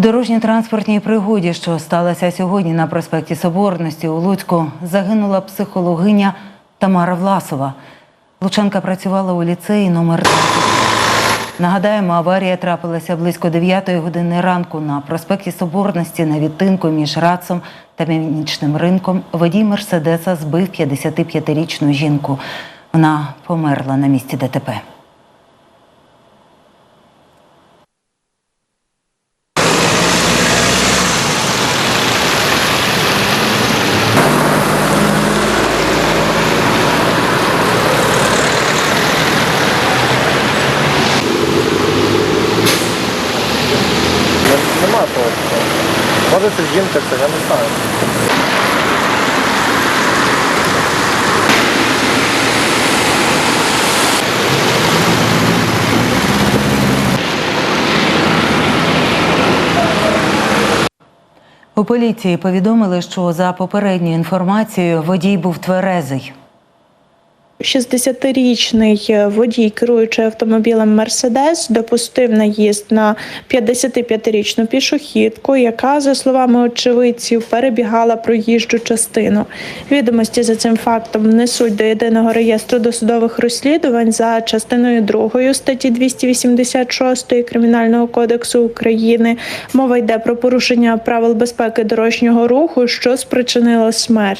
дорожньо-транспортній пригоді, що сталося сьогодні на проспекті Соборності у Луцьку, загинула психологиня Тамара Власова. Лучанка працювала у ліцеї номер 10. Нагадаємо, аварія трапилася близько 9 години ранку на проспекті Соборності на відтинку між Рацом та Північним ринком. Водій Мерседеса збив 55-річну жінку. Вона померла на місці ДТП. Нема того. Може це жінка, це я не знаю. У поліції повідомили, що за попередньою інформацією водій був тверезий. 60-річний водій, керуючи автомобілем Мерседес, допустив наїзд на 55-річну пішохідку, яка, за словами очевидців, перебігала проїжджу частину. Відомості за цим фактом внесуть до єдиного реєстру досудових розслідувань за частиною 2 статті 286 Кримінального кодексу України. Мова йде про порушення правил безпеки дорожнього руху, що спричинило смерть.